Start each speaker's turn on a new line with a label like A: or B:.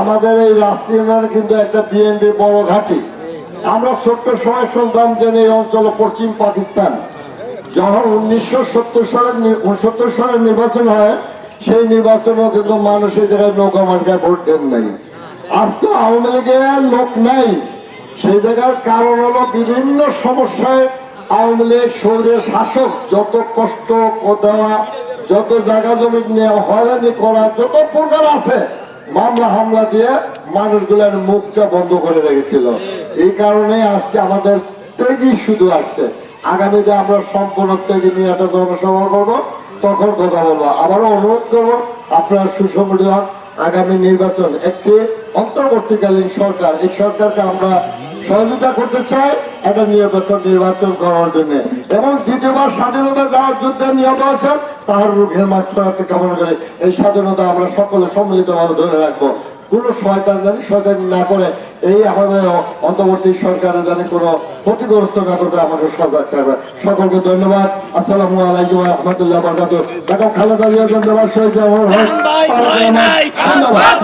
A: আমাদের এই কিন্তু একটা বিএনপির বড় আমরা ছোট্ট সময় শুনতাম যে এই অঞ্চল, পশ্চিম পাকিস্তান। যখন উনিশশো সত্তর সালের উনসত্তর সালের নির্বাচন হয়, সেই নির্বাচনেও কিন্তু মানুষ এই জায়গায় নৌকা মার্কায় ভোট দেন নাই। আজকে আওয়ামী লীগের লোক নাই। সেই জায়গার কারণ হলো বিভিন্ন সমস্যায় আওয়ামী লীগ শহরের শাসক। যত কষ্ট দেওয়া যত জায়গা জমি নিয়ে হয়রানি করা, যত প্রকার আছে, মামলা হামলা দিয়ে মানুষগুলোর মুখটা বন্ধ করে রেখেছিল। এই কারণে আজকে আমাদের ত্যাগই শুধু আসছে। আগামীতে আমরা সম্পূর্ণ ত্যাগী নিয়ে একটা জনসভা করব, তখন কথা বলব। আবারও অনুরোধ করব, আপনারা সুসংগঠিত হন। আগামী নির্বাচন একটি অন্তর্বর্তীকালীন সরকার। এই সরকারকে আমরা সহযোগিতা করতে চাই একটা নিরপেক্ষ নির্বাচন করার জন্য। এবং দ্বিতীয়বার স্বাধীনতা যাওয়ার যুদ্ধে নিহত আছেন তাহার রুখের মাছ করাতে কামনা করে। এই স্বাধীনতা আমরা সকলে সম্মিলিতভাবে ধরে রাখব। কোনো শয়তান জানি শয়তান না করে এই আমাদের অন্তর্বর্তী সরকারের জানি কোনো ক্ষতিগ্রস্ত না করতে আমাদের সজাগ থাকবে সকলকে ধন্যবাদ আসসালামু আলাইকুম রহমতুল্লাহ বরকাত দেখো খালেদা জিয়া শহীদ
B: নাই
A: ধন্যবাদ